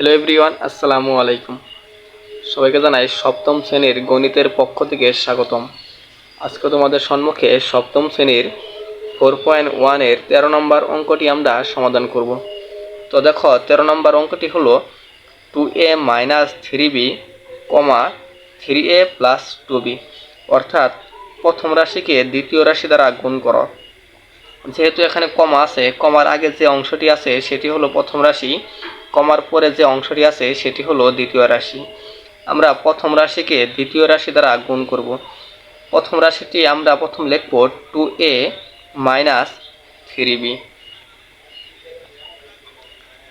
Hello everyone আসসালামু আলাইকুম সবাইকে জানাই সপ্তম শ্রেণির গণিতের পক্ষ থেকে স্বাগতম। আজকে তোমাদের সম্মুখে সপ্তম শ্রেণির ফোর পয়েন্ট ওয়ানের তেরো নম্বর অঙ্কটি আমরা সমাধান করব। তো দেখো, তেরো নম্বর অঙ্কটি হলো two A minus three B comma three A plus two B অর্থাৎ প্রথম রাশিকে দ্বিতীয় রাশি দ্বারা গুণ করো। যেহেতু এখানে কমা আছে কমার আগে যে অংশটি আছে, সেটি হলো প্রথম রাশি কমার পরে যে অংশটি আছে, সেটি হলো দ্বিতীয় রাশি। আমরা প্রথম রাশিকে দ্বিতীয় রাশি দ্বারা গুণ করব। প্রথম রাশিটি আমরা প্রথম লিখব two A minus three B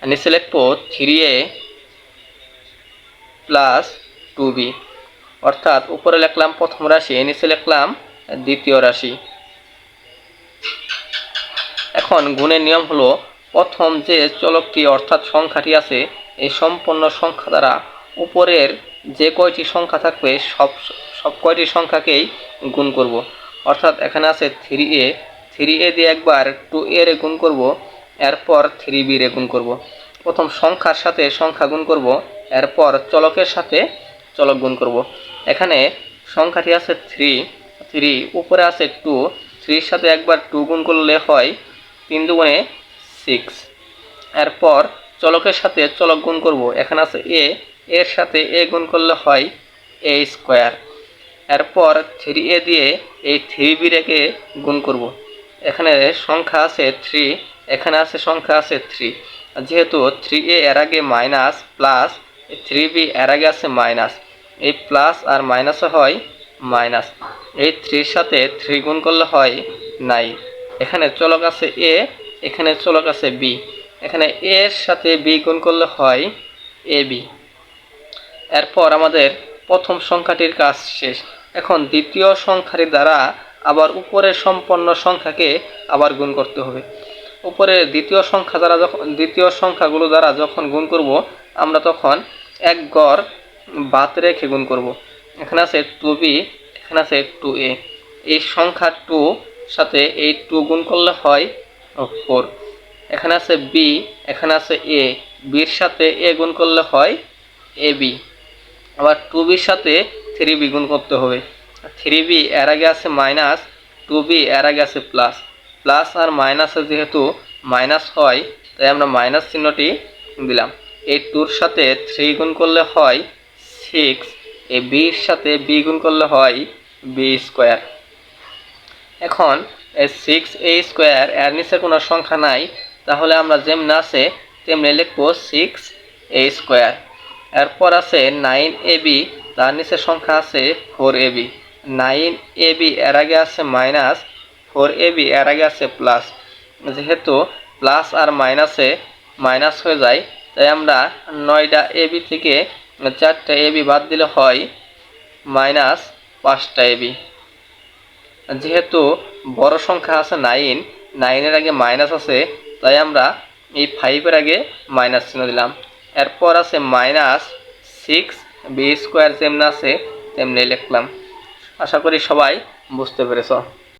নিচে লিখব three A plus two B অর্থাৎ উপরে লিখলাম প্রথম রাশি, নিচে লিখলাম দ্বিতীয় রাশি। এখন গুণের নিয়ম হলো প্রথম যে চলকটি অর্থাৎ সংখ্যাটি আছে, এই সম্পূর্ণ সংখ্যা দ্বারা উপরের যে কয়টি সংখ্যা থাকবে, সব সব কয়টি সংখ্যাকেই গুণ করব। অর্থাৎ এখানে আছে থ্রি এ থ্রি এ দিয়ে একবার টু এ রে গুণ করব, এরপর থ্রি বি রে গুণ করব। প্রথম সংখ্যার সাথে সংখ্যা গুণ করব, এরপর চলকের সাথে চলক গুণ করব। এখানে সংখ্যাটি আছে থ্রি থ্রি উপরে আছে টু থ্রির সাথে একবার টু গুণ করলে হয় তিন দুগুণে সিক্স এরপর চলকের সাথে চলক গুণ করব। এখানে আছে এ এর সাথে এ গুণ করলে হয় এ স্কোয়ার এরপর থ্রি এ দিয়ে এই থ্রি বি রেখে গুণ করব। এখানে সংখ্যা আছে থ্রি এখানে আছে সংখ্যা আছে থ্রি যেহেতু থ্রি এ এর আগে মাইনাস প্লাস থ্রি বি এর আগে আছে মাইনাস এই প্লাস আর মাইনাসও হয় মাইনাস এই থ্রির সাথে থ্রি গুণ করলে হয় নাইন এখানে চলক আছে এ এখানে চলক আছে বি এখানে এর সাথে বি গুণ করলে হয় এ বি এরপর আমাদের প্রথম সংখ্যাটির কাজ শেষ। এখন দ্বিতীয় সংখ্যাটি দ্বারা আবার উপরের সম্পন্ন সংখ্যাকে আবার গুণ করতে হবে। উপরে দ্বিতীয় সংখ্যা দ্বারা যখন দ্বিতীয় সংখ্যাগুলো দ্বারা যখন গুণ করব, আমরা তখন এক গড় বাদ রেখে গুণ করব। এখানে আছে টু বি এখানে আছে টু এ এই সংখ্যা টু সাথে এই টু গুণ করলে হয় ফোর এখানে আছে বি এখানে আছে এ বির সাথে এ গুণ করলে হয় এ বি আবার টু বির সাথে থ্রি বি গুণ করতে হবে। থ্রি বি এর আগে আছে মাইনাস টু বি এর আগে আছে প্লাস প্লাস আর মাইনাসে যেহেতু মাইনাস হয়, তাই আমরা মাইনাস চিহ্নটি দিলাম। এই টুর সাথে থ্রি গুণ করলে হয় সিক্স এই বির সাথে বি গুণ করলে হয় বি স্কোয়ার এখন সিক্স এ স্কোয়ার এর নিচে কোনো সংখ্যা নাই, তাহলে আমরা যেমনি আছে, তেমনি লিখব সিক্স এ স্কোয়ার এরপর আছে নাইন এ বি তার নিচে সংখ্যা আছে four A B nine A B এর আগে আছে মাইনাস ফোর এ বি এর আগে আছে প্লাস যেহেতু প্লাস আর মাইনাসে মাইনাস হয়ে যায়, তাই আমরা নয়টা এ বি থেকে চারটা এ বি বাদ দিলে হয় মাইনাস পাঁচটা এ বি যেহেতু বড় সংখ্যা আছে নাইন, নাইনের আগে মাইনাস আছে, তাই আমরা এই ফাইভের আগে মাইনাস চিহ্ন দিলাম। এরপর আছে মাইনাস সিক্স বি স্কোয়ার যেমন আছে তেমনি লিখলাম। আশা করি সবাই বুঝতে পেরেছ।